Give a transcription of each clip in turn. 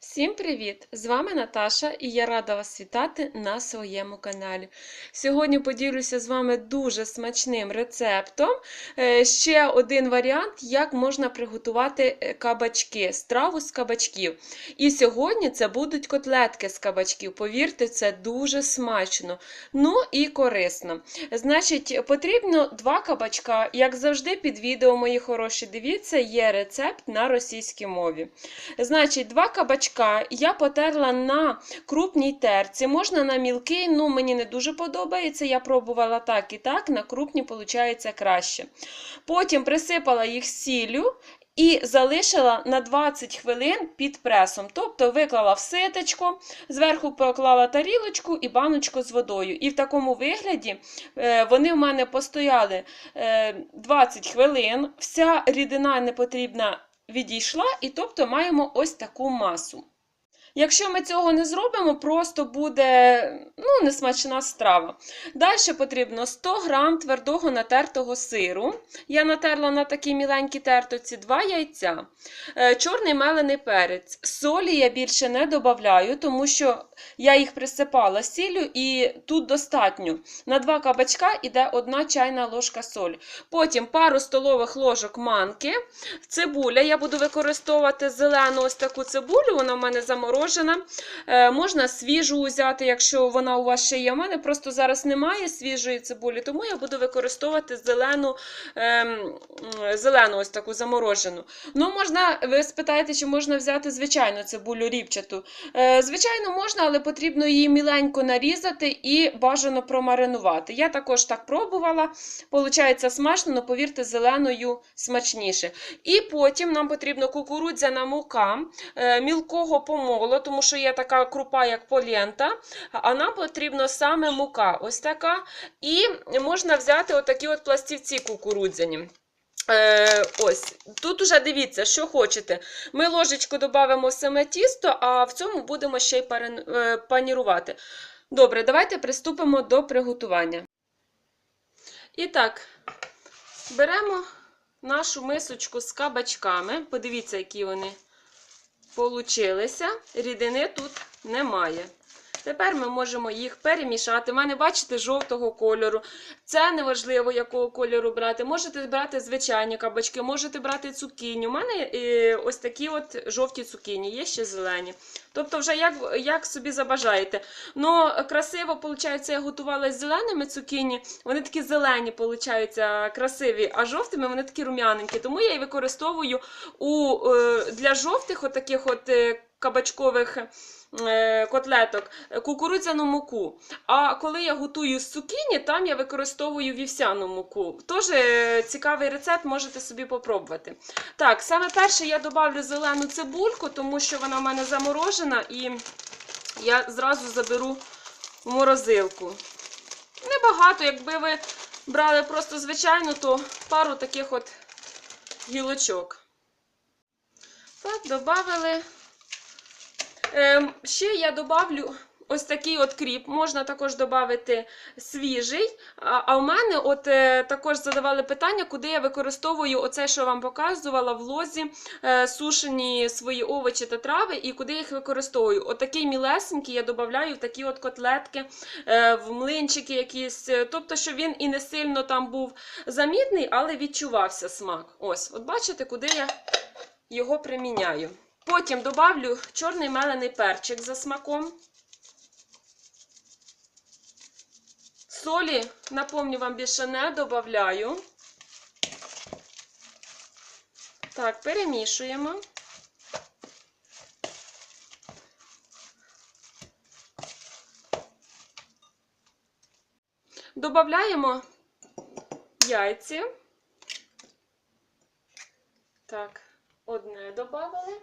Всім привіт! З вами Наташа і я рада вас вітати на своєму каналі. Сьогодні поділюся з вами дуже смачним рецептом. Е, Ще один варіант, як можна приготувати е, кабачки, страву з кабачків. І сьогодні це будуть котлетки з кабачків. Повірте, це дуже смачно, ну і корисно. Значить, потрібно два кабачка. Як завжди, під відео, мої хороші, дивіться, є рецепт на російській мові. Значить, два кабачка я потерла на крупній терці. Можна на мілкий, ну мені не дуже подобається. Я пробувала так і так, на крупній виходить краще. Потім присипала їх сіллю. І залишила на 20 хвилин під пресом. Тобто виклала в ситечко, зверху поклала тарілочку і баночку з водою. І в такому вигляді е, вони в мене постояли е, 20 хвилин. Вся рідина непотрібна відійшла, і тобто маємо ось таку масу. Якщо ми цього не зробимо, просто буде ну, несмачна страва. Далі потрібно 100 г твердого натертого сиру. Я натерла на такій міленькій тертоці 2 яйця, е, чорний мелений перець. Солі я більше не додаю, тому що я їх присипала сіллю і тут достатньо. На 2 кабачка йде 1 чайна ложка солі. Потім пару столових ложок манки. Цибуля. Я буду використовувати зелену ось таку цибулю, вона в мене заморожена. Е, можна свіжу взяти, якщо вона у вас ще є. У мене просто зараз немає свіжої цибулі, тому я буду використовувати зелену, ем, зелену ось таку заморожену. Ну, можна, ви спитаєте, чи можна взяти звичайну цибулю ріпчату. Е, звичайно, можна, але потрібно її міленько нарізати і бажано промаринувати. Я також так пробувала. Получається смачно, але повірте, зеленою смачніше. І потім нам потрібно кукурудзяна мука е, мілкого помолу, тому що є така крупа, як полента, а нам потрібно саме мука. Ось така. І можна взяти отакі от пластівці кукурудзяні. Е, ось, тут уже дивіться, що хочете. Ми ложечку додамо саме тісто, а в цьому будемо ще й е, панірувати. Добре, давайте приступимо до приготування. І так, беремо нашу мисочку з кабачками. Подивіться, які вони получилися. Рідини тут немає. Тепер ми можемо їх перемішати. У мене, бачите, жовтого кольору. Це не важливо, якого кольору брати. Можете брати звичайні кабачки, можете брати цукіні. У мене е, ось такі от жовті цукіні, є ще зелені. Тобто, вже як, як собі забажаєте. Ну, красиво, виходить, я готувала з зеленими цукіні. Вони такі зелені, виходить, красиві, а жовтими вони такі рум'яненькі. Тому я і використовую у, е, для жовтих отаких от е, кабачкових котлеток кукурудзяну муку. А коли я готую з цукіні, там я використовую вівсяну муку. Тож е, цікавий рецепт, можете собі попробувати. Так, саме перше я додавлю зелену цибульку, тому що вона в мене заморожена, і я зразу заберу в морозилку. Небагато, якби ви брали просто звичайно, то пару таких от гілочок. Так, додали. Ем, ще я добавлю ось такий от кріп. Можна також додати свіжий. А, в мене от е, також задавали питання, куди я використовую оце, що вам показувала в лозі, е, сушені свої овочі та трави, і куди їх використовую. Отакий мілесенький я додаю в такі от котлетки, е, в млинчики якісь. Тобто, що він і не сильно там був замітний, але відчувався смак. Ось, от бачите, куди я його приміняю. Потім добавлю чорний мелений перчик за смаком. Солі, напомню, вам більше не додаю. Так, перемішуємо. Добавляємо яйці. Так, одне додали.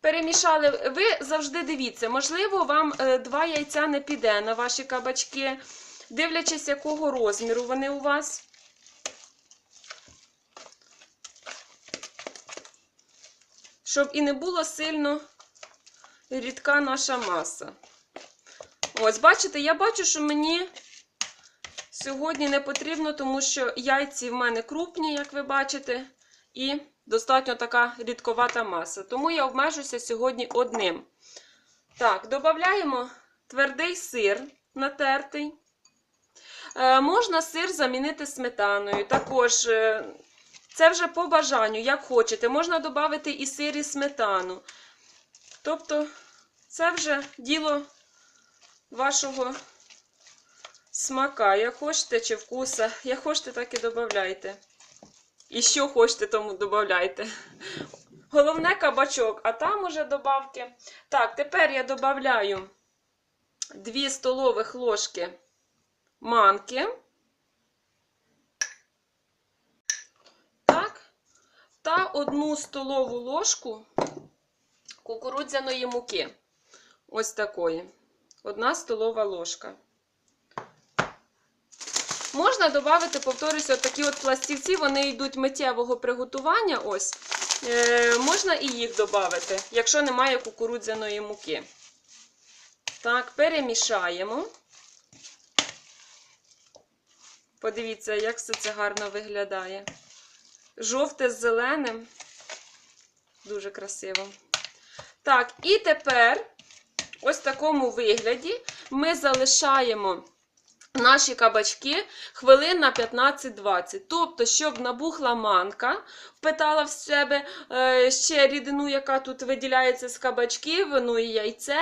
Перемішали. Ви завжди дивіться, можливо, вам е, два яйця не піде на ваші кабачки, дивлячись, якого розміру вони у вас. Щоб і не було сильно рідка наша маса. Ось, бачите, я бачу, що мені сьогодні не потрібно, тому що яйці в мене крупні, як ви бачите, і достатньо така рідковата маса. Тому я обмежуся сьогодні одним. Так, додаємо твердий сир натертий. Е, можна сир замінити сметаною. Також е, це вже по бажанню, як хочете. Можна додати і сир, і сметану. Тобто, це вже діло вашого смака. Як хочете чи вкуса, як хочете, так і додавайте. І що хочете, тому додавайте. Головне кабачок, а там уже добавки. Так, тепер я додаю 2 столових ложки манки. Так. Та одну столову ложку кукурудзяної муки. Ось такої. Одна столова ложка. Можна додати, повторюся, такі от пластівці, вони йдуть миттєвого приготування. Ось. Е, можна і їх додати, якщо немає кукурудзяної муки. Так, перемішаємо. Подивіться, як все це гарно виглядає. Жовте з зеленим. Дуже красиво. Так, і тепер, ось в такому вигляді, ми залишаємо наші кабачки хвилин на 15-20. Тобто, щоб набухла манка, впитала в себе е, ще рідину, яка тут виділяється з кабачків, ну і яйце,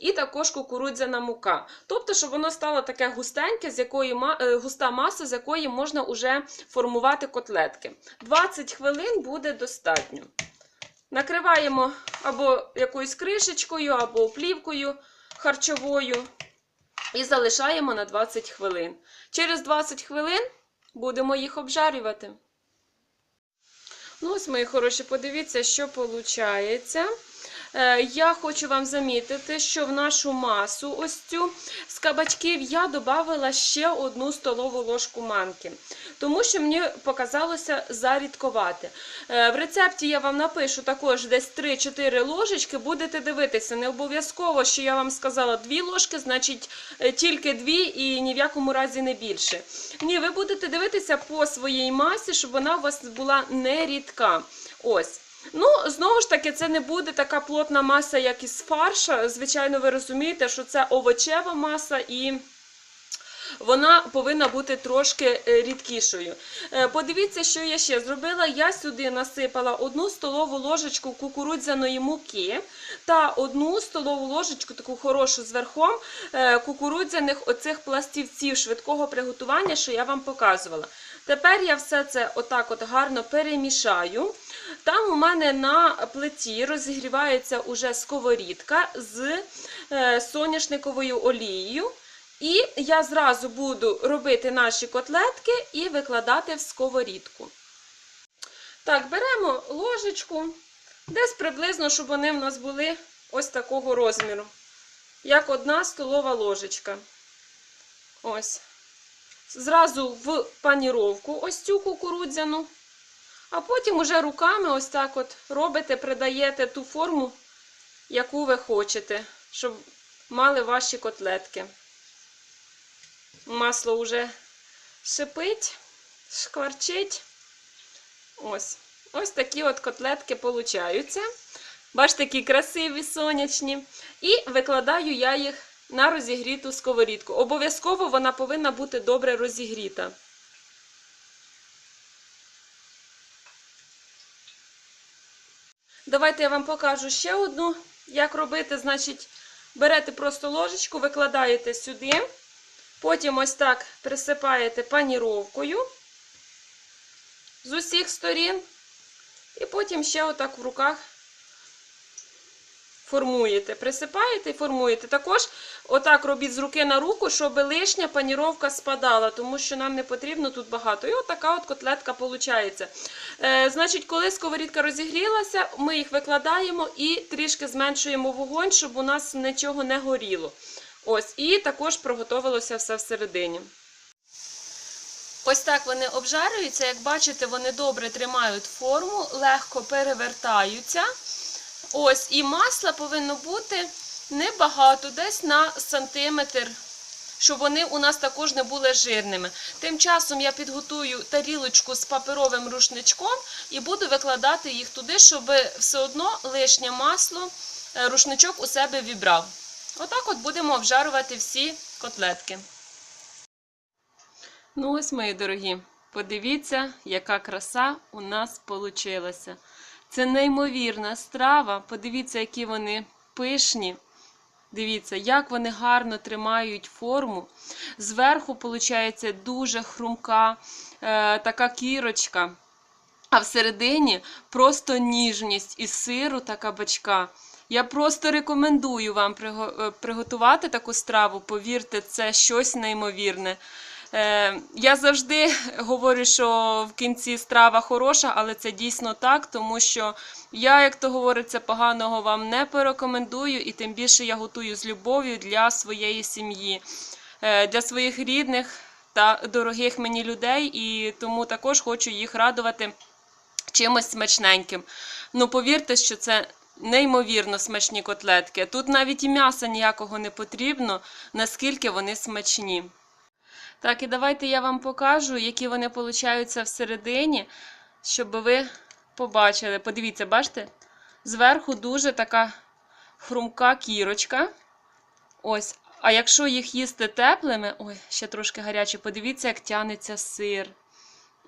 і також кукурудзяна мука. Тобто, щоб воно стало таке густеньке, з якої е, густа маса, з якої можна вже формувати котлетки. 20 хвилин буде достатньо. Накриваємо або якоюсь кришечкою, або плівкою харчовою. І залишаємо на 20 хвилин. Через 20 хвилин будемо їх обжарювати. Ну, ось, мої хороші, подивіться, що виходить. Я хочу вам замітити, що в нашу масу ось цю з кабачків я додала ще одну столову ложку манки, тому що мені показалося зарідковати. Е, В рецепті я вам напишу також десь 3-4 ложечки, будете дивитися. Не обов'язково, що я вам сказала 2 ложки, значить е, тільки 2 і ні в якому разі не більше. Ні, ви будете дивитися по своїй масі, щоб вона у вас була не рідка. Ось. Ну, знову ж таки, це не буде така плотна маса, як із фарша. Звичайно, ви розумієте, що це овочева маса і. Вона повинна бути трошки е, рідкішою. Е, Подивіться, що я ще зробила. Я сюди насипала одну столову ложечку кукурудзяної муки та одну столову ложечку, таку хорошу з верхом, е, кукурудзяних оцих пластівців швидкого приготування, що я вам показувала. Тепер я все це отак от гарно перемішаю. Там у мене на плиті розігрівається уже сковорідка з е, соняшниковою олією. І я зразу буду робити наші котлетки і викладати в сковорідку. Так, беремо ложечку, десь приблизно, щоб вони в нас були ось такого розміру, як одна столова ложечка. Ось. Зразу в паніровку ось цю кукурудзяну. А потім уже руками ось так от робите, придаєте ту форму, яку ви хочете, щоб мали ваші котлетки. Масло вже шипить, шкварчить. Ось. Ось такі от котлетки получаються. Бачите, які красиві, сонячні. І викладаю я їх на розігріту сковорідку. Обов'язково вона повинна бути добре розігріта. Давайте я вам покажу ще одну, як робити. Значить, берете просто ложечку, викладаєте сюди. Потім ось так присипаєте паніровкою з усіх сторін. І потім ще отак в руках формуєте. Присипаєте і формуєте. Також отак робіть з руки на руку, щоб лишня паніровка спадала, тому що нам не потрібно тут багато. І отака от котлетка виходить. Е, значить, коли сковорідка розігрілася, ми їх викладаємо і трішки зменшуємо вогонь, щоб у нас нічого не горіло. Ось, і також приготовилося все всередині. Ось так вони обжарюються. Як бачите, вони добре тримають форму, легко перевертаються. Ось, і масла повинно бути небагато, десь на сантиметр щоб вони у нас також не були жирними. Тим часом я підготую тарілочку з паперовим рушничком і буду викладати їх туди, щоб все одно лишнє масло е, рушничок у себе вібрав. Отак от будемо обжарувати всі котлетки. Ну ось, мої дорогі, подивіться, яка краса у нас вийшла. Це неймовірна страва. Подивіться, які вони пишні. Дивіться, як вони гарно тримають форму. Зверху, виходить, дуже хрумка е, така кірочка. А всередині просто ніжність із сиру та кабачка. Я просто рекомендую вам приготувати таку страву. Повірте, це щось неймовірне. Е, я завжди говорю, що в кінці страва хороша, але це дійсно так, тому що я, як то говориться, поганого вам не порекомендую, і тим більше я готую з любов'ю для своєї сім'ї, е, для своїх рідних та дорогих мені людей, і тому також хочу їх радувати чимось смачненьким. Ну, повірте, що це неймовірно смачні котлетки. Тут навіть і м'яса ніякого не потрібно, наскільки вони смачні. Так, і давайте я вам покажу, які вони получаються всередині, щоб ви побачили. Подивіться, бачите? Зверху дуже така хрумка кірочка. Ось. А якщо їх їсти теплими, ой, ще трошки гаряче, подивіться, як тянеться сир.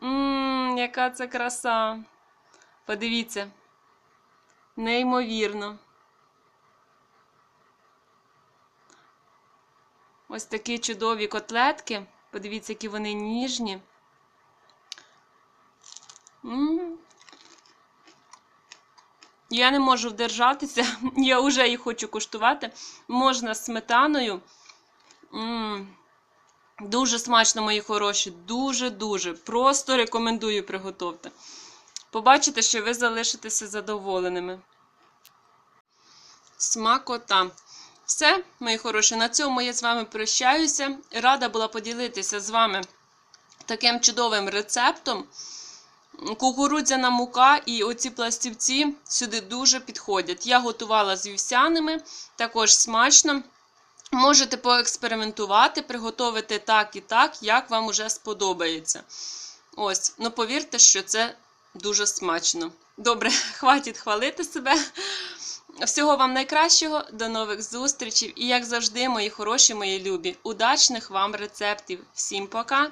Ммм, яка це краса. Подивіться. Неймовірно. Ось такі чудові котлетки. Подивіться, які вони ніжні. Я не можу вдержатися, я вже їх хочу куштувати. Можна з сметаною. Дуже смачно, мої хороші. Дуже-дуже. Просто рекомендую приготувати. Побачите, що ви залишитеся задоволеними. Смакота. Все, мої хороші, на цьому я з вами прощаюся. Рада була поділитися з вами таким чудовим рецептом. Кукурудзяна мука і оці пластівці сюди дуже підходять. Я готувала з вівсяними, також смачно. Можете поекспериментувати, приготувати так і так, як вам уже сподобається. Ось, ну повірте, що це дуже смачно. Добре, хватить хвалити себе. Всього вам найкращого, до нових зустрічей і, як завжди, мої хороші, мої любі, удачних вам рецептів. Всім пока!